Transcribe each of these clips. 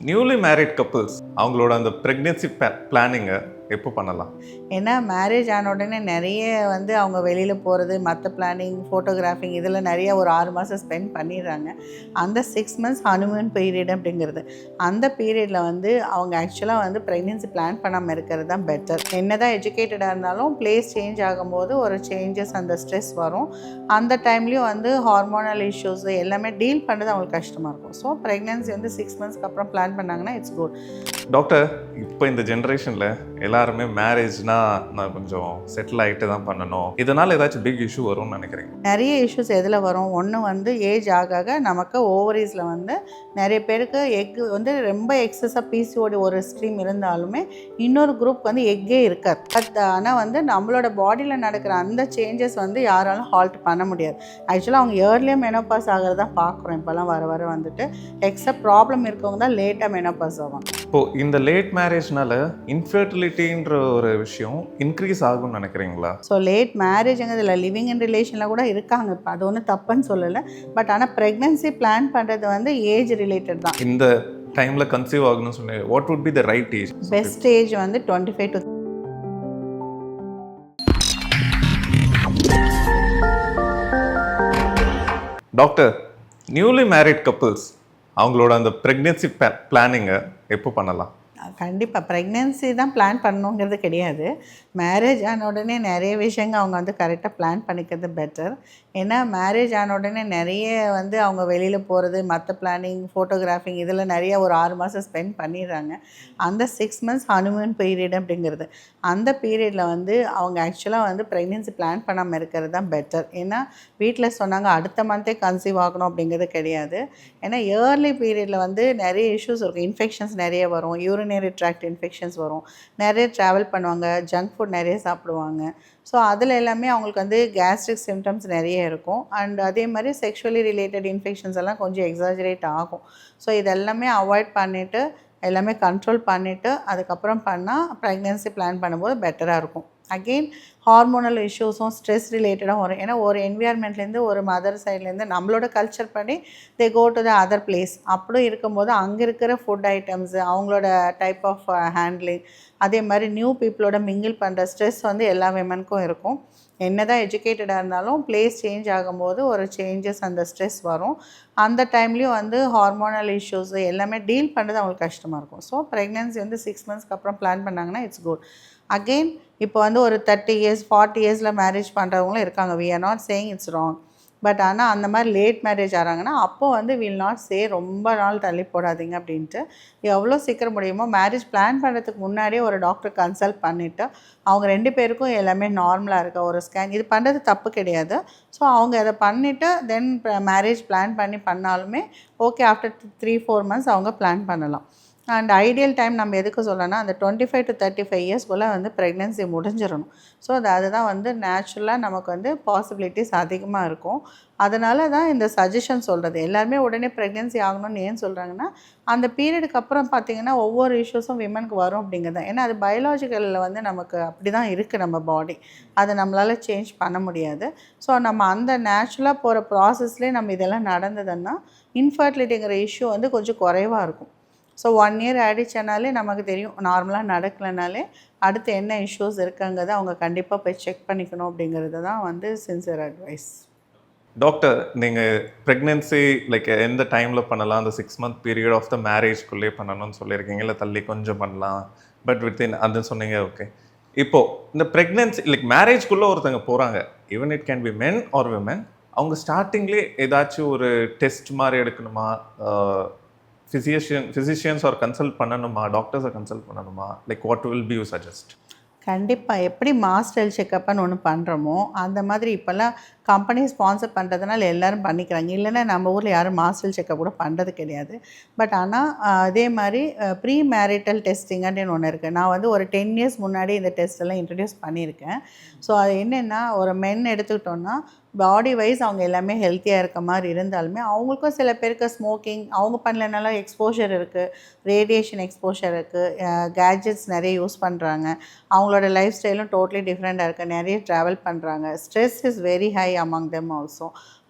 Newly married couples அவங்களோட அந்த pregnancy பிளானிங்கை எப்போ பண்ணலாம்? ஏன்னா மேரேஜ் ஆன உடனே நிறைய வந்து அவங்க வெளியில் போகிறது மற்ற பிளானிங் ஃபோட்டோகிராஃபிங் இதில் நிறைய ஒரு ஆறு மாதம் ஸ்பெண்ட் பண்ணிடுறாங்க. அந்த சிக்ஸ் மந்த்ஸ் ஹனுமன் பீரியட் அப்படிங்கிறது. அந்த பீரியடில் வந்து அவங்க ஆக்சுவலாக வந்து ப்ரெக்னென்சி பிளான் பண்ணாமல் இருக்கிறது தான் பெட்டர் என்ன தான் எஜுகேட்டடாக இருந்தாலும் பிளேஸ் சேஞ்ச் ஆகும்போது ஒரு சேஞ்சஸ் அந்த ஸ்ட்ரெஸ் வரும். அந்த டைம்லேயும் வந்து ஹார்மோனல் இஷ்யூஸ் எல்லாமே டீல் பண்ணுறது அவங்களுக்கு கஷ்டமாக இருக்கும். ஸோ ப்ரெக்னென்சி வந்து சிக்ஸ் மந்த்ஸ்க்கு அப்புறம் பிளான் பண்ணாங்கன்னா இட்ஸ் குட் டாக்டர் இப்போ இந்த ஜென்ரேஷனில் எல்லாருமே மேரேஜ்னா நான் கொஞ்சம் செட்டில் ஆகிட்டு தான் பண்ணணும். இதனால் ஏதாச்சும் பிக் இஷ்யூ வரும்னு நினைக்கிறீங்க? நிறைய இஷ்யூஸ் எதில் வரும்? ஒன்று வந்து ஏஜ் ஆக ஆக நமக்கு ஓவரீஸில் வந்து நிறைய பேருக்கு எக் வந்து ரொம்ப எக்ஸஸாக பிசிஓடி ஒரு ஸ்ட்ரீம் இருந்தாலுமே இன்னொரு குரூப் வந்து எக்கே இருக்காது. பட் ஆனால் வந்து நம்மளோட பாடியில் நடக்கிற அந்த சேஞ்சஸ் வந்து யாராலும் ஹால்ட் பண்ண முடியாது. ஆக்சுவலாக அவங்க இயர்லியாக மெனோபாஸ் ஆகிறது தான் பார்க்குறோம். இப்போல்லாம் வர வர வந்துட்டு எக்ஸப்ட் ப்ராப்ளம் இருக்கவங்க தான் லேட்டாக மெனோபாஸ் ஆவாங்க. இப்போது இந்த லேட் மேரேஜ்னால இன்ஃபர்டிலிட்டின்ற ஒரு விஷயம் இன்க்ரீஸ் ஆகும்னு நினைக்கிறீங்களா? ஸோ லேட் மேரேஜுங்கிறதுல லிவிங் இன் ரிலேஷனில் கூட இருக்காங்க. இப்போ அது ஒன்றும் தப்புன்னு சொல்லலை. பட் ஆனால் ப்ரெக்னென்சி பிளான் பண்ணுறது வந்து ஏஜ் ரிலேட்டட் தான். இந்த டைமில் கன்சீவ் ஆகணும்னு சொன்னீங்க what would be the right age best age வந்து twenty five to doctor newly married couples அவங்களோட அந்த ப்ரெக்னென்சி பிளானிங்கை எப்போ பண்ணலாம்? கண்டிப்பாக ப்ரெக்னென்சி தான் பிளான் பண்ணணுங்கிறது கிடையாது. மேரேஜ் ஆன உடனே நிறைய விஷயங்கள் அவங்க வந்து கரெக்டாக பிளான் பண்ணிக்கிறது பெட்டர் ஏன்னா மேரேஜ் ஆன உடனே நிறைய வந்து அவங்க வெளியில் போகிறது மற்ற பிளானிங் ஃபோட்டோகிராஃபிங் இதில் நிறைய ஒரு ஆறு மாதம் ஸ்பெண்ட் பண்ணிடுறாங்க. அந்த சிக்ஸ் மந்த்ஸ் ஹனுமன் பீரியட் அப்படிங்கிறது. அந்த பீரியடில் வந்து அவங்க ஆக்சுவலாக வந்து ப்ரெக்னென்சி பிளான் பண்ணாமல் இருக்கிறது தான் பெட்டர் ஏன்னா வீட்டில் சொன்னாங்க அடுத்த மந்த்தே கன்சீவ் ஆகணும் அப்படிங்கிறது கிடையாது. ஏன்னா இயர்லி பீரியடில் வந்து நிறைய இஷ்யூஸ் இருக்கும் இன்ஃபெக்ஷன்ஸ் நிறைய வரும். யூரினரி ட்ராக்ட் இன்ஃபெக்ஷன்ஸ் வரும். நிறைய ட்ராவல் பண்ணுவாங்க. ஜங்க் ஃபுட் நிறைய சாப்பிடுவாங்க. ஸோ அதில் எல்லாமே அவங்களுக்கு வந்து கேஸ்ட்ரிக் சிம்டம்ஸ் நிறைய இருக்கும். அண்ட் அதே மாதிரி செக்ஷுவலி ரிலேட்டட் இன்ஃபெக்ஷன்ஸ் எல்லாம் கொஞ்சம் எக்ஸாஜரேட் ஆகும். ஸோ இதெல்லாமே அவாய்ட் பண்ணிவிட்டு எல்லாமே கண்ட்ரோல் பண்ணிவிட்டு அதுக்கப்புறம் பண்ணால் ப்ரெக்னென்சி பிளான் பண்ணும்போது பெட்டராக இருக்கும். அகெயின் ஹார்மோனல் இஷ்யூஸும் ஸ்ட்ரெஸ் ரிலேட்டடாக வரும். ஏன்னா ஒரு என்விரான்மெண்ட்லேருந்து ஒரு மதர் சைட்லேருந்து நம்மளோட கல்ச்சர் படி they go to the other place அப்படி இருக்கும்போது அங்கே இருக்கிற ஃபுட் ஐட்டம்ஸு அவங்களோட டைப் ஆஃப் ஹேண்ட்லிங் அதே மாதிரி நியூ பீப்புளோட மிங்கிள் பண்ணுற ஸ்ட்ரெஸ் வந்து எல்லா விமனுக்கும் இருக்கும். என்ன தான் எஜுகேட்டடாக இருந்தாலும் பிளேஸ் சேஞ்ச் ஆகும்போது ஒரு சேஞ்சஸ் அந்த ஸ்ட்ரெஸ் வரும். அந்த டைம்லேயும் வந்து ஹார்மோனல் இஷ்யூஸ் எல்லாமே டீல் பண்ணுறது அவங்களுக்கு கஷ்டமாக இருக்கும். ஸோ ப்ரெக்னென்சி வந்து சிக்ஸ் மந்த்ஸ்க்கு அப்புறம் பிளான் பண்ணாங்கன்னா இட்ஸ் குட் அகெயின் இப்போ வந்து ஒரு தேர்ட்டி இயர்ஸ் ஃபார்ட்டி இயர்ஸில் மேரேஜ் பண்ணுறவங்களும் இருக்காங்க. We are not saying it's wrong but ஆனால் அந்த மாதிரி லேட் மேரேஜ் ஆகிறாங்கன்னா அப்போ வந்து வில் நாட் சே ரொம்ப நாள் தள்ளி போடாதீங்க அப்படின்ட்டு எவ்வளோ சீக்கிரம் முடியுமோ மேரேஜ் பிளான் பண்ணுறதுக்கு முன்னாடியே ஒரு டாக்டர் கன்சல்ட் பண்ணிவிட்டு அவங்க ரெண்டு பேருக்கும் எல்லாமே நார்மலாக இருக்க ஒரு ஸ்கேன் இது பண்ணுறது தப்பு கிடையாது. ஸோ அவங்க அதை பண்ணிவிட்டு தென் மேரேஜ் பிளான் பண்ணி பண்ணாலுமே okay after three four months அவங்க பிளான் பண்ணலாம். அண்ட் ஐடியல் டைம் நம்ம எதுக்கு சொல்லணும்னா அந்த twenty five to thirty five இயர்ஸ்க்குள்ளே வந்து ப்ரெக்னென்சி முடிஞ்சிடணும். ஸோ அது அதுதான் வந்து நேச்சுரலாக நமக்கு வந்து பாசிபிலிட்டிஸ் அதிகமாக இருக்கும். அதனால தான் இந்த சஜஷன் சொல்கிறது எல்லாருமே உடனே ப்ரெக்னென்சி ஆகணும்னு ஏன் சொல்கிறாங்கன்னா அந்த பீரியடுக்கு அப்புறம் பார்த்தீங்கன்னா ஒவ்வொரு இஷ்யூஸும் விமனுக்கு வரும் அப்படிங்கிறது ஏன்னா அது பயாலஜிக்கலில் வந்து நமக்கு அப்படி தான் இருக்குது நம்ம பாடி அதை நம்மளால் சேஞ்ச் பண்ண முடியாது. ஸோ நம்ம அந்த நேச்சுரலாக போகிற ப்ராசஸ்லேயே நம்ம இதெல்லாம் நடந்ததுன்னா இன்ஃபர்டிலிட்டிங்கிற இஷ்யூ வந்து கொஞ்சம் குறைவாக இருக்கும். ஸோ ஒன் இயர் ஆகிடுச்சனாலே நமக்கு தெரியும் நார்மலாக நடக்கலைனாலே அடுத்து என்ன இஷ்யூஸ் இருக்குங்கிறத அவங்க கண்டிப்பாக போய் செக் பண்ணிக்கணும் அப்படிங்கிறது தான் வந்து சின்சியர் அட்வைஸ் டாக்டர் நீங்கள் ப்ரெக்னென்சி லைக் எந்த டைமில் பண்ணலாம்? அந்த six month period of the மேரேஜ்குள்ளே பண்ணணும்னு சொல்லியிருக்கீங்க. இல்லை தள்ளி கொஞ்சம் பண்ணலாம். பட் வித்தின் அது சொன்னீங்க ஓகே இப்போது இந்த ப்ரெக்னென்சி லைக் மேரேஜ்குள்ளே ஒருத்தங்க போகிறாங்க even it can be men or women அவங்க ஸ்டார்டிங்லேயே ஏதாச்சும் ஒரு டெஸ்ட் மாதிரி எடுக்கணுமா? ஃபிசிஷியன் ஃபிசிஷியன்ஸ் ஆர் கன்சல்ட் பண்ணணுமா? டாக்டர்ஸை கன்சல்ட் பண்ணணுமா? Like what will be you suggest கண்டிப்பாக எப்படி மாஸ்டர் செக்கப்னு ஒன்று பண்ணுறோமோ அந்த மாதிரி இப்போல்லாம் கம்பெனி ஸ்பான்சர் பண்ணுறதுனால எல்லோரும் பண்ணிக்கிறாங்க. இல்லைன்னா நம்ம ஊரில் யாரும் மாஸ்டர் செக்கப் கூட பண்ணுறது கிடையாது. பட் ஆனால் அதே மாதிரி ப்ரீ மேரிட்டல் டெஸ்டிங்கன்னு ஒன்று இருக்குது நான் வந்து ஒரு டென் இயர்ஸ் முன்னாடி இந்த டெஸ்ட் எல்லாம் இன்ட்ரடியூஸ் பண்ணியிருக்கேன். ஸோ அது என்னென்னா ஒரு மென் எடுத்துக்கிட்டோன்னா பாடி வைஸ் அவங்க எல்லாமே ஹெல்த்தியாக இருக்க மாதிரி இருந்தாலுமே அவங்களுக்கும் சில பேருக்கு ஸ்மோக்கிங் அவங்க பண்ணலனால எக்ஸ்போஷர் இருக்குது ரேடியேஷன் எக்ஸ்போஷர் இருக்குது கேட்ஜெட்ஸ் நிறைய யூஸ் பண்ணுறாங்க அவங்களோட லைஃப் ஸ்டைலும் டோட்டலி டிஃப்ரெண்ட்டாக இருக்குது நிறைய ட்ராவல் பண்ணுறாங்க stress is very high among them also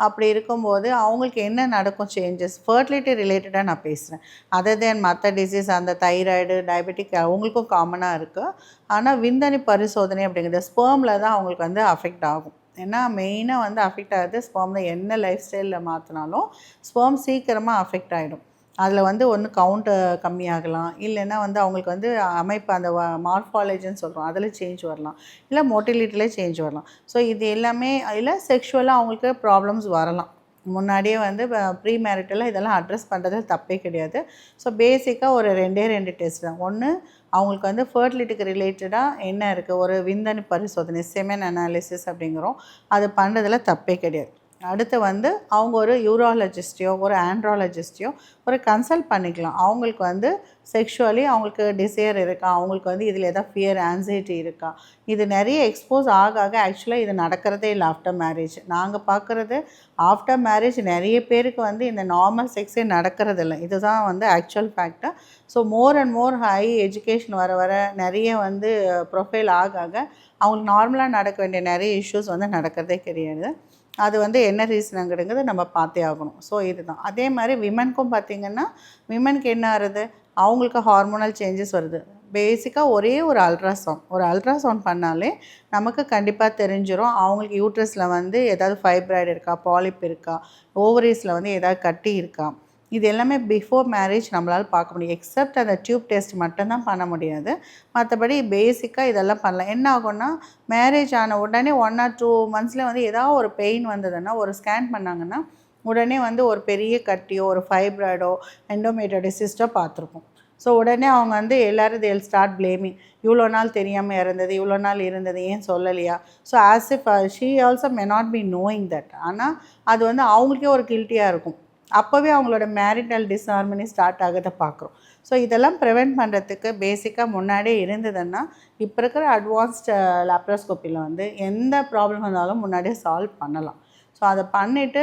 அப்படி இருக்கும்போது அவங்களுக்கு என்ன நடக்கும் சேஞ்சஸ் ஃபர்டிலிட்டி ரிலேட்டடாக நான் பேசுகிறேன் அதர் தென் மற்ற டிசீஸ் அந்த தைராய்டு டயபெட்டிக் அவங்களுக்கும் காமனாக இருக்குது ஆனால் விந்தணி பரிசோதனை அப்படிங்கிறது ஸ்பேமில் தான் அவங்களுக்கு வந்து அஃபெக்ட் ஆகும். ஏன்னா மெயினாக வந்து அஃபெக்ட் ஆகுது. ஸ்பேமில் என்ன லைஃப் ஸ்டைலில் மாற்றினாலும் ஸ்பேம் சீக்கிரமாக அஃபெக்ட் ஆகிடும் அதில் வந்து ஒன்று கவுண்ட்டு கம்மியாகலாம். இல்லைன்னா வந்து அவங்களுக்கு வந்து அமைப்பு அந்த மார்ஃபாலஜின்னு சொல்கிறோம் அதில் சேஞ்ச் வரலாம். இல்லை மோட்டிலிட்டியில் சேஞ்ச் வரலாம். ஸோ இது எல்லாமே இல்லை செக்ஷுவலாக அவங்களுக்கு ப்ராப்ளம்ஸ் வரலாம். முன்னாடியே வந்து ப்ரீ மேரிட்டலாக இதெல்லாம் அட்ரஸ் பண்ணுறதுல தப்பே கிடையாது. ஸோ பேசிக்காக ஒரு ரெண்டே ரெண்டு டெஸ்ட் தான். ஒன்று அவங்களுக்கு வந்து ஃபர்டிலிட்டிக்கு ரிலேட்டடாக என்ன இருக்குது ஒரு விந்தணு பரிசோதனை செமன் அனாலிசிஸ் அப்படிங்கிறோம். அது பண்ணுறதுல தப்பே கிடையாது. அடுத்து வந்து அவங்க ஒரு யூராலஜிஸ்டையோ ஒரு ஆண்ட்ராலஜிஸ்டையோ ஒரு கன்சல்ட் பண்ணிக்கலாம். அவங்களுக்கு வந்து செக்ஷுவலி அவங்களுக்கு டிசையர் இருக்கா? அவங்களுக்கு வந்து இதில் எதாவது ஃபியர் ஆன்சைட்டி இருக்கா? இது நிறைய எக்ஸ்போஸ் ஆக ஆக ஆக்சுவலாக இது நடக்கிறதே இல்லை ஆஃப்டர் மேரேஜ் நாங்கள் பார்க்குறது ஆஃப்டர் மேரேஜ் நிறைய பேருக்கு வந்து இந்த நார்மல் செக்ஸே நடக்கிறது இல்லை இதுதான் வந்து actual fact so more and more high education வர வர நிறைய வந்து ப்ரொஃபைல் ஆக ஆக அவங்களுக்கு நார்மலாக நடக்க வேண்டிய நிறைய இஷ்யூஸ் வந்து நடக்கிறதே கிடையாது. அது வந்து என்ன ரீசனுங்கிறது நம்ம பார்த்தே ஆகணும். ஸோ இதுதான். அதே மாதிரி விமனுக்கும் பார்த்திங்கன்னா விமனுக்கு என்ன ஆகுது? அவங்களுக்கு ஹார்மோனல் சேஞ்சஸ் வருது. பேசிக்காக ஒரே ஒரு அல்ட்ராசவுண்ட் ஒரு அல்ட்ராசவுண்ட் பண்ணாலே நமக்கு கண்டிப்பாக தெரிஞ்சிடும் அவங்களுக்கு யூட்ரஸில் வந்து ஏதாவது ஃபைப்ராய்டு இருக்கா பாலிப் இருக்கா ஓவரீஸில் வந்து ஏதாவது கட்டி இருக்கா. இது எல்லாமே பிஃபோர் மேரேஜ் நம்மளால் பார்க்க முடியும். எக்ஸப்ட் அந்த டியூப் டெஸ்ட் மட்டும்தான் பண்ண முடியாது. மற்றபடி பேசிக்காக இதெல்லாம் பண்ணலாம். என்ன ஆகும்னா மேரேஜ் ஆன உடனே ஒன் ஆர் டூ மந்த்ஸில் வந்து ஏதாவது ஒரு பெயின் வந்ததுன்னா ஒரு ஸ்கேன் பண்ணாங்கன்னா உடனே வந்து ஒரு பெரிய கட்டியோ ஒரு ஃபைப்ராய்டோ எண்டோமேட்டோடிசிஸ்டோ பார்த்துருக்கோம் ஸோ உடனே அவங்க வந்து எல்லோரும் தேல் ஸ்டார்ட் பிளேமிங் இவ்வளோ நாள் தெரியாமல் இறந்தது இவ்வளோ நாள் இருந்தது ஏன் சொல்லலையா? So as if she also may not be knowing that ஆனால் அது வந்து அவங்களுக்கே ஒரு கில்ட்டியாக இருக்கும். அப்போவே அவங்களோட மேரிட்டல் டிஸ்ஹார்மனி ஸ்டார்ட் ஆகிறத பார்க்குறோம் ஸோ இதெல்லாம் ப்ரிவெண்ட் பண்ணுறதுக்கு பேசிக்காக முன்னாடியே இருந்ததுன்னா இப்போ இருக்கிற அட்வான்ஸ்டு லேப்ரோஸ்கோப்பியில் வந்து எந்த ப்ராப்ளம் வந்தாலும் முன்னாடியே சால்வ் பண்ணலாம். ஸோ அதை பண்ணிவிட்டு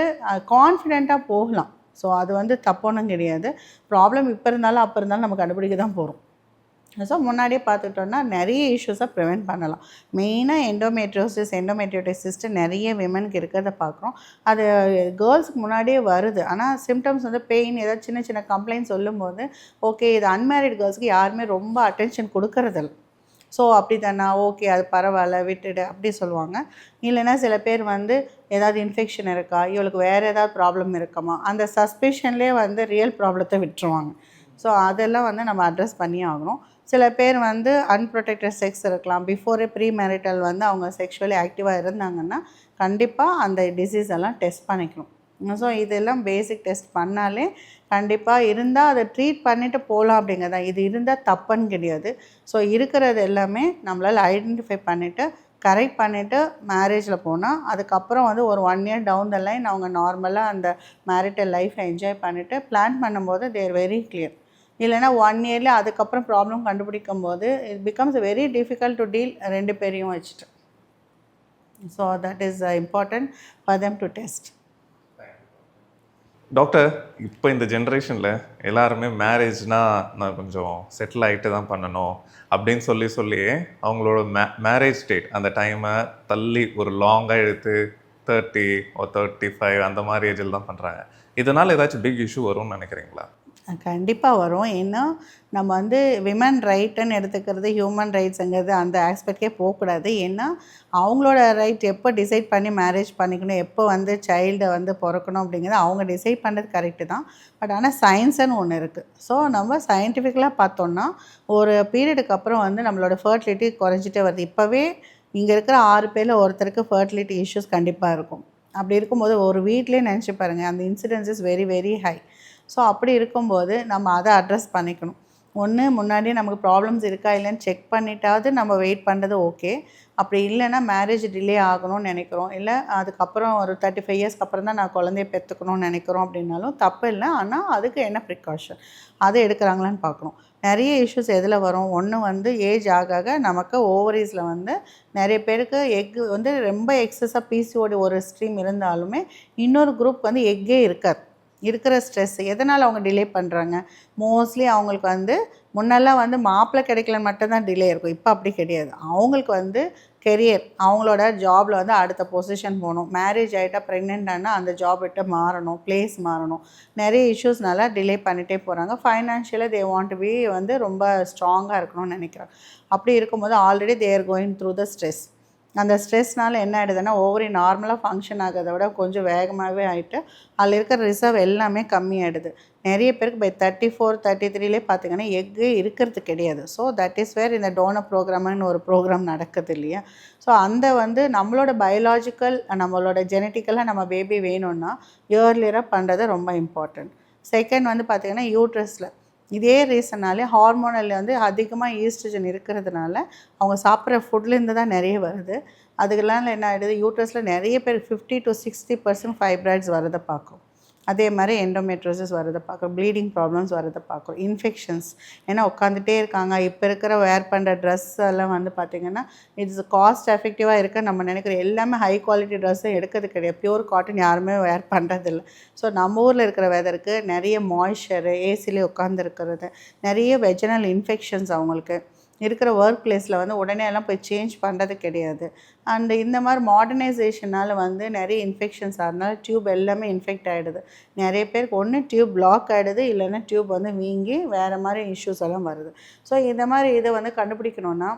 கான்ஃபிடெண்ட்டாக போகலாம். ஸோ அது வந்து தப்போன்னு கிடையாது. ப்ராப்ளம் இப்போ இருந்தாலும் அப்போ இருந்தாலும் நம்ம கண்டுபிடிக்க தான் போகிறோம் ஸோ முன்னாடியே பார்த்துக்கிட்டோன்னா நிறைய இஷ்யூஸை ப்ரிவெண்ட் பண்ணலாம். மெயினாக எண்டோமெட்ரோசிஸ் எண்டோமெட்ரியோட்டிசிஸ்ட்டு நிறைய விமனுக்கு இருக்கிறத பார்க்குறோம். அது கேர்ள்ஸுக்கு முன்னாடியே வருது. ஆனால் சிம்டம்ஸ் வந்து பெயின் ஏதாவது சின்ன சின்ன கம்ப்ளைண்ட் சொல்லும்போது ஓகே இது அன்மேரிட் கேர்ள்ஸ்க்கு யாருமே ரொம்ப அட்டென்ஷன் கொடுக்கறதில்ல. ஸோ அப்படி தானா ஓகே அது பரவாயில்ல விட்டுடு அப்படி சொல்லுவாங்க. இல்லைன்னா சில பேர் வந்து ஏதாவது இன்ஃபெக்ஷன் இருக்கா? இவளுக்கு வேறு ஏதாவது ப்ராப்ளம் இருக்குமா? அந்த சஸ்பெஷன்லேயே வந்து ரியல் ப்ராப்ளத்தை விட்டுருவாங்க. ஸோ அதெல்லாம் வந்து நம்ம அட்ரஸ் பண்ணி ஆகணும். சில பேர் வந்து அன்ப்ரொடெக்டட் செக்ஸ் இருக்கலாம். பிஃபோரே ப்ரீ மேரிட்டல் வந்து அவங்க செக்ஷுவலி ஆக்டிவாக இருந்தாங்கன்னா கண்டிப்பாக அந்த டிசீஸ் எல்லாம் டெஸ்ட் பண்ணிக்கணும். ஸோ இதெல்லாம் பேசிக் டெஸ்ட் பண்ணாலே கண்டிப்பாக இருந்தால் அதை ட்ரீட் பண்ணிவிட்டு போகலாம் அப்படிங்கிறதா இது இருந்தால் தப்புன்னு கிடையாது. ஸோ இருக்கிறது எல்லாமே நம்மளால் ஐடென்டிஃபை பண்ணிவிட்டு கரெக்ட் பண்ணிவிட்டு மேரேஜில் போனால் அதுக்கப்புறம் வந்து ஒரு one year down the line அவங்க நார்மலாக அந்த மேரிட்டல் லைஃப்பை என்ஜாய் பண்ணிவிட்டு பிளான் பண்ணும்போது தேர் வெரி கிளியர் இல்லைனா ஒன் இயரில் அதுக்கப்புறம் ப்ராப்ளம் கண்டுபிடிக்கும் போது it becomes very difficult to deal ரெண்டு பேரையும் வச்சுட்டு. So that is important for them to test doctor இப்போ இந்த ஜென்ரேஷனில் எல்லாருமே மேரேஜ்னால் நான் கொஞ்சம் செட்டில் ஆகிட்டு தான் பண்ணணும் அப்படின்னு சொல்லி சொல்லி அவங்களோட மே மேரேஜ் டேட் அந்த டைமை தள்ளி ஒரு லாங்காக எடுத்து தேர்ட்டி ஒரு தேர்ட்டி ஃபைவ் அந்த மாதிரி ஏஜில் தான் பண்ணுறாங்க இதனால் ஏதாச்சும் பிக் இஷ்யூ வரும்னு நினைக்கிறீங்களா? கண்டிப்பாக வரும். ஏன்னா நம்ம வந்து விமன் ரைட்டுன்னு எடுத்துக்கிறது ஹியூமன் ரைட்ஸுங்கிறது அந்த ஆஸ்பெக்டே போகக்கூடாது ஏன்னா அவங்களோட ரைட் எப்போ டிசைட் பண்ணி மேரேஜ் பண்ணிக்கணும் எப்போ வந்து சைல்டை வந்து பிறக்கணும் அப்படிங்கிறது அவங்க டிசைட் பண்ணுறது கரெக்டு தான். பட் ஆனால் சயின்ஸுன்னு ஒன்று இருக்குது ஸோ நம்ம சயின்டிஃபிக்கலாக பார்த்தோம்னா ஒரு பீரியடுக்கு அப்புறம் வந்து நம்மளோட ஃபர்டிலிட்டி குறைஞ்சிட்டே வருது. இப்போவே இங்கே இருக்கிற ஆறு பேரில் ஒருத்தருக்கு ஃபர்டிலிட்டி இஷ்யூஸ் கண்டிப்பாக இருக்கும். அப்படி இருக்கும்போது ஒரு வீட்லேயே நினச்சி பாருங்கள் அந்த incidence is very very high so அப்படி இருக்கும்போது நம்ம அதை அட்ரஸ் பண்ணிக்கணும். ஒன்று முன்னாடியே நமக்கு ப்ராப்ளம்ஸ் இருக்கா இல்லைன்னு செக் பண்ணிட்டாவது நம்ம வெயிட் பண்ணுறது ஓகே அப்படி இல்லைன்னா மேரேஜ் டிலே ஆகணும்னு நினைக்கிறோம். இல்லை அதுக்கப்புறம் ஒரு தேர்ட்டி ஃபைவ் இயர்ஸ்க்கு அப்புறம் தான் நான் குழந்தைய பெற்றுக்கணும்னு நினைக்கிறோம் அப்படின்னாலும் தப்பு இல்லை. ஆனால் அதுக்கு என்ன ப்ரிகாஷன் அதை எடுக்கிறாங்களான்னு பார்க்கணும். நிறைய இஷ்யூஸ் எதில் வரும்? ஒன்று வந்து ஏஜ் ஆக ஆக நமக்கு ஓவரீஸில் வந்து நிறைய பேருக்கு எக் வந்து ரொம்ப எக்ஸஸாக பிசிஓடி ஒரு ஸ்ட்ரீம் இருந்தாலுமே இன்னொரு குரூப் வந்து எக்கே இருக்காது. இருக்கிற ஸ்ட்ரெஸ் எதனால் அவங்க டிலே பண்ணுறாங்க மோஸ்ட்லி அவங்களுக்கு வந்து முன்னெல்லாம் வந்து மாப்பிள்ளை கிடைக்கல மட்டும்தான் டிலே இருக்கும். இப்போ அப்படி கிடையாது. அவங்களுக்கு வந்து கெரியர் அவங்களோட ஜாபில் வந்து அடுத்த பொசிஷன் போகணும். மேரேஜ் ஆகிட்டா ப்ரெக்னென்ட் ஆனால் அந்த ஜாப் விட்டு மாறணும் பிளேஸ் மாறணும். நிறைய இஷ்யூஸ்னால டிலே பண்ணிகிட்டே போகிறாங்க ஃபைனான்ஷியலாக தே வாண்ட் பி வந்து ரொம்ப ஸ்ட்ராங்காக இருக்கணும்னு நினைக்கிறாங்க அப்படி இருக்கும்போது already they're going through the stress அந்த ஸ்ட்ரெஸ்னால் என்ன ஆகிடுதுன்னா ஓவரி நார்மலாக ஃபங்க்ஷன் ஆகிறத விட கொஞ்சம் வேகமாகவே ஆகிட்டு அதில் இருக்கிற ரிசர்வ் எல்லாமே கம்மியாகிடுது நிறைய பேருக்கு பை தேர்ட்டி ஃபோர் தேர்ட்டி த்ரீலே பார்த்தீங்கன்னா எக்கு இருக்கிறது கிடையாது. ஸோ தட் இஸ் வேர் இந்த டோனர் ப்ரோக்ராம்னு ஒரு ப்ரோக்ராம் நடக்குது இல்லையா? ஸோ அந்த வந்து நம்மளோட பயாலாஜிக்கல் நம்மளோட ஜெனட்டிக்கலாக நம்ம பேபி வேணும்னா இயர்லியராக பண்ணுறது ரொம்ப இம்பார்ட்டண்ட் செகண்ட் வந்து பார்த்திங்கன்னா யூட்ரஸில் இதே ரீசனாலே ஹார்மோனல் வந்து அதிகமாக ஈஸ்ட்ரஜன் இருக்கிறதுனால அவங்க சாப்பிட்ற ஃபுட்லேருந்து தான் நிறைய வருது. அதுக்கெல்லாம் என்ன ஆகிடுது யூட்ரஸில் நிறைய பேர் fifty to sixty percent fibroids வரதை பார்க்கும். அதே மாதிரி எண்டோமெட்ரோசிஸ் வரதை பார்க்குறோம் ப்ளீடிங் ப்ராப்ளம்ஸ் வரதை பார்க்குறோம் இன்ஃபெக்ஷன்ஸ் ஏன்னா உட்காந்துட்டே இருக்காங்க. இப்போ இருக்கிற வேர் பண்ணுற ட்ரெஸ் எல்லாம் வந்து பார்த்திங்கன்னா இட்ஸ் காஸ்ட் எஃபெக்டிவாக இருக்க. நம்ம நினைக்கிற எல்லாமே ஹை குவாலிட்டி ட்ரெஸ்ஸும் எடுக்கிறது கிடையாது. பியூர் காட்டன் யாருமே வேர் பண்ணுறதில்ல ஸோ நம்ம ஊரில் இருக்கிற வெதருக்கு நிறைய மாய்ஸ்சரு ஏசிலே உட்காந்துருக்கிறது நிறைய வெஜனல் இன்ஃபெக்ஷன்ஸ் அவங்களுக்கு. இருக்கிற ஒர்க் பிளேஸில் வந்து உடனே எல்லாம் போய் சேஞ்ச் பண்ணுறது கிடையாது. அண்ட் இந்த மாதிரி மாடர்னைசேஷனால் வந்து நிறைய இன்ஃபெக்ஷன்ஸ் அதனால டியூப் எல்லாமே இன்ஃபெக்ட் ஆகிடுது நிறைய பேருக்கு ஒன்று டியூப் பிளாக் ஆகிடுது இல்லைன்னா டியூப் வந்து வீங்கி வேறு மாதிரி இஷ்யூஸ் எல்லாம் வருது. ஸோ இந்த மாதிரி இதை வந்து கண்டுபிடிக்கணுன்னா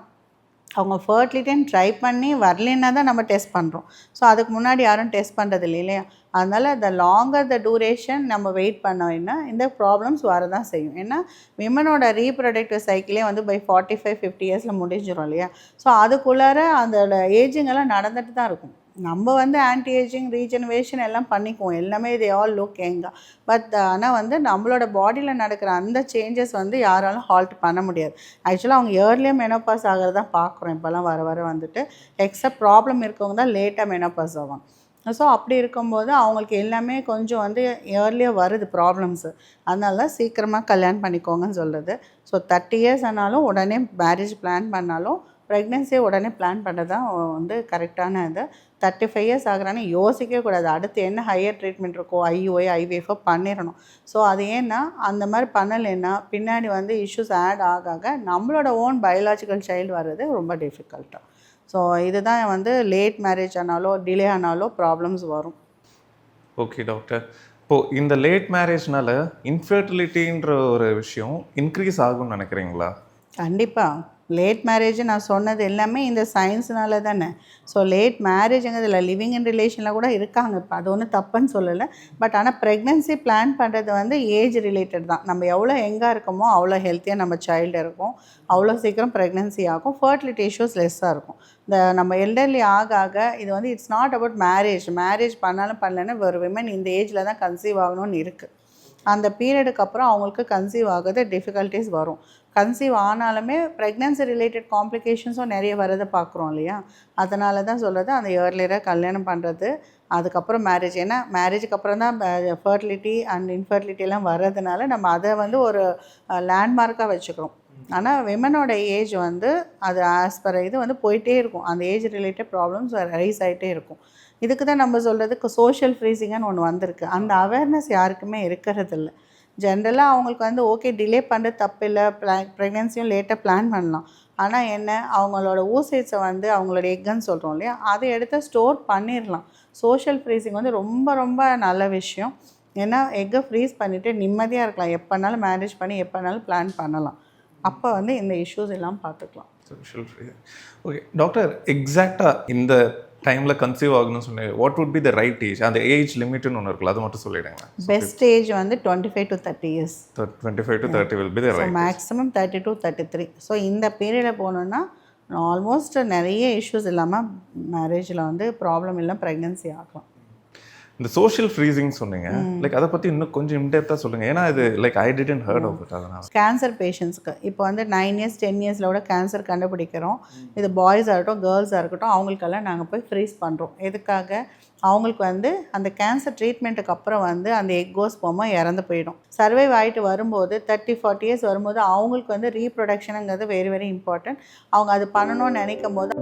அவங்க ஃபர்டிலிட்டின்னு ட்ரை பண்ணி வரலன்னா தான் நம்ம டெஸ்ட் பண்ணுறோம் ஸோ அதுக்கு முன்னாடி யாரும் டெஸ்ட் பண்ணுறது இல்லை இல்லையா? அதனால் த லாங்கர் த டூரேஷன் நம்ம வெயிட் பண்ணோம்னா இந்த ப்ராப்ளம்ஸ் வரதான் செய்யும். ஏன்னா விமனோட ரீப்ரொடக்டிவ் சைக்கிளே வந்து பை ஃபார்ட்டி ஃபைவ் ஃபிஃப்டி இயர்ஸில் முடிஞ்சிடும் இல்லையா? ஸோ அதுக்குள்ளார அதோட ஏஜிங் எல்லாம் நடந்துட்டு தான் இருக்கும். நம்ம வந்து ஆன்டி ஏஜிங் ரீஜெனவேஷன் எல்லாம் பண்ணிக்குவோம். எல்லாமே இது ஆல் லுக் எங்கா பட் ஆனால் வந்து நம்மளோட பாடியில் நடக்கிற அந்த சேஞ்சஸ் வந்து யாராலும் ஹால்ட் பண்ண முடியாது. ஆக்சுவலாக அவங்க ஏர்லியாக மெனோபாஸ் ஆகிறது தான் பார்க்குறோம். இப்போல்லாம் வர வர வந்துட்டு எக்ஸப்ட் ப்ராப்ளம் இருக்கவங்க தான் லேட்டாக மெனோபாஸ் ஆகும் ஸோ அப்படி இருக்கும்போது அவங்களுக்கு எல்லாமே கொஞ்சம் வந்து இயர்லியாக வருது ப்ராப்ளம்ஸு அதனால தான் சீக்கிரமாக கல்யாணம் பண்ணிக்கோங்கன்னு சொல்கிறது ஸோ தேர்ட்டி இயர்ஸ் ஆனாலும் உடனே மேரேஜ் பிளான் பண்ணாலும் ப்ரெக்னென்சியை உடனே பிளான் பண்ணுறது தான் வந்து கரெக்டான இது. தேர்ட்டி ஃபைவ் இயர்ஸ் ஆகுறான்னு யோசிக்கவே கூடாது. அடுத்து என்ன ஹையர் ட்ரீட்மெண்ட் இருக்கோ ஐஓஐ ஐவிஎஃப்ஓ பண்ணிடணும். ஸோ அது ஏன்னா அந்த மாதிரி பண்ணலைன்னா பின்னாடி வந்து இஷ்யூஸ் ஆட் ஆக ஆக நம்மளோட ஓன் பயாலாஜிக்கல் சைல்டு வர்றது ரொம்ப டிஃபிகல்ட்டாக ஸோ இதுதான் வந்து லேட் மேரேஜ் ஆனாலோ டிலே ஆனாலோ ப்ராப்ளம்ஸ் வரும். ஓகே டாக்டர் இப்போது இந்த லேட் மேரேஜ்னால இன்ஃபர்டிலிட்டின்ற ஒரு விஷயம் இன்க்ரீஸ் ஆகும்னு நினைக்கிறீங்களா? கண்டிப்பாக லேட் மேரேஜ் நான் சொன்னது எல்லாமே இந்த சயின்ஸ்னால தானே. ஸோ லேட் மேரேஜுங்கிறதுல லிவிங் இன் ரிலேஷனில் கூட இருக்காங்க. இப்போ அது ஒன்றும் தப்புன்னு சொல்லலை. பட் ஆனால் ப்ரெக்னென்சி பிளான் பண்ணுறது வந்து ஏஜ் ரிலேட்டட் தான். நம்ம எவ்வளோ எங்கே இருக்கோமோ அவ்வளோ ஹெல்த்தியாக நம்ம சைல்டு இருக்கும். அவ்வளோ சீக்கிரம் ப்ரெக்னென்சி ஆகும். ஃபர்டிலிட்டி இஷ்யூஸ் லெஸ்ஸாக இருக்கும். இந்த நம்ம எல்டர்லி ஆக ஆக இது வந்து it's not about marriage marriage பண்ணாலும் பண்ணலன்னா ஒரு விமன் இந்த ஏஜில் தான் கன்சீவ் ஆகணும்னு இருக்குது அந்த பீரியடுக்கு அப்புறம் அவங்களுக்கு கன்சீவ் ஆகிறது டிஃபிகல்ட்டிஸ் வரும். கன்சீவ் ஆனாலுமே ப்ரெக்னன்சி ரிலேட்டட் காம்ப்ளிகேஷன்ஸும் நிறைய வரதை பார்க்குறோம் இல்லையா? அதனால தான் சொல்கிறது அந்த இயர்லியராக கல்யாணம் பண்ணுறது அதுக்கப்புறம் மேரேஜ் ஏன்னா மேரேஜுக்கு அப்புறம் தான் ஃபர்டிலிட்டி அண்ட் இன்ஃபர்டிலிட்டியெல்லாம் வர்றதுனால நம்ம அதை வந்து ஒரு லேண்ட்மார்க்காக வச்சுக்கிறோம். ஆனால் விமனோட ஏஜ் வந்து அது ஆஸ் பர் இது வந்து போயிட்டே இருக்கும். அந்த ஏஜ் ரிலேட்டட் ப்ராப்ளம்ஸ் ரைஸ் ஆகிட்டே இருக்கும். இதுக்கு தான் நம்ம சொல்கிறதுக்கு சோஷியல் ஃப்ரீசிங்கன்னு ஒன்று வந்திருக்கு. அந்த அவேர்னஸ் யாருக்குமே இருக்கிறதில்ல. ஜென்ரலாக அவங்களுக்கு வந்து ஓகே டிலே பண்ணுறது தப்பு இல்லை ப்ளா ப்ரெக்னென்சியும் லேட்டாக பிளான் பண்ணலாம். ஆனால் என்ன அவங்களோட ஊசேட்ஸை வந்து அவங்களோட எக்குன்னு சொல்கிறோம் இல்லையா? அதை எடுத்து ஸ்டோர் பண்ணிடலாம் சோஷியல் ஃப்ரீசிங் வந்து ரொம்ப ரொம்ப நல்ல விஷயம். ஏன்னா எக்கை ஃப்ரீஸ் பண்ணிவிட்டு நிம்மதியாக இருக்கலாம். எப்போனாலும் மேரேஜ் பண்ணி எப்போனாலும் பிளான் பண்ணலாம். அப்போ வந்து இந்த இஷ்யூஸ் எல்லாம் பார்த்துக்கலாம். சோஷியல் ஃப்ரீ ஓகே டாக்டர் எக்ஸாக்டாக இந்த டைமில் கன்சீவ் ஆகணும்னு சொன்னீங்க. What would be the right age அந்த ஏஜ் லிமிட்னு ஒன்று இருக்குல்ல அது மட்டும் சொல்லிடுங்க. பெஸ்ட் ஏஜ் வந்து twenty five to thirty years twenty five to thirty will be the right maximum thirty two thirty three so இந்த பீரியடில் போனோன்னா ஆல்மோஸ்ட் நிறைய இஷ்யூஸ் இல்லாமல் மேரேஜில் வந்து ப்ராப்ளம் இல்லை ப்ரெக்னென்சி ஆகலாம். இந்த சோஷியல் ஃப்ரீசிங் சொன்னீங்க. லைக் அதை பற்றி இன்னும் கொஞ்சம் இன்டெப்த்தாக சொல்லுங்கள் ஏன்னா இது like I didn't heard of it அதனால். கேன்சர் பேஷண்ட்ஸ்க்கு இப்போ வந்து நைன் இயர்ஸ் டென் இயர்ஸில் கூட கேன்சர் கண்டுபிடிக்கிறோம். இது பாய்ஸாக இருக்கட்டும் கேர்ள்ஸாக இருக்கட்டும் அவங்களுக்கெல்லாம் நாங்கள் போய் ஃப்ரீஸ் பண்ணுறோம் எதுக்காக? அவங்களுக்கு வந்து அந்த கேன்சர் ட்ரீட்மெண்ட்டுக்கு அப்புறம் வந்து அந்த எக்கோஸ் போகாமல் இறந்து போயிடும். சர்வைவ் ஆகிட்டு வரும்போது தேர்ட்டி ஃபார்ட்டி இயர்ஸ் வரும்போது அவங்களுக்கு வந்து ரீப்ரொடக்ஷனுங்கிறது வெரி வெரி இம்பார்ட்டன்ட் அவங்க அது பண்ணணும்னு நினைக்கும் போது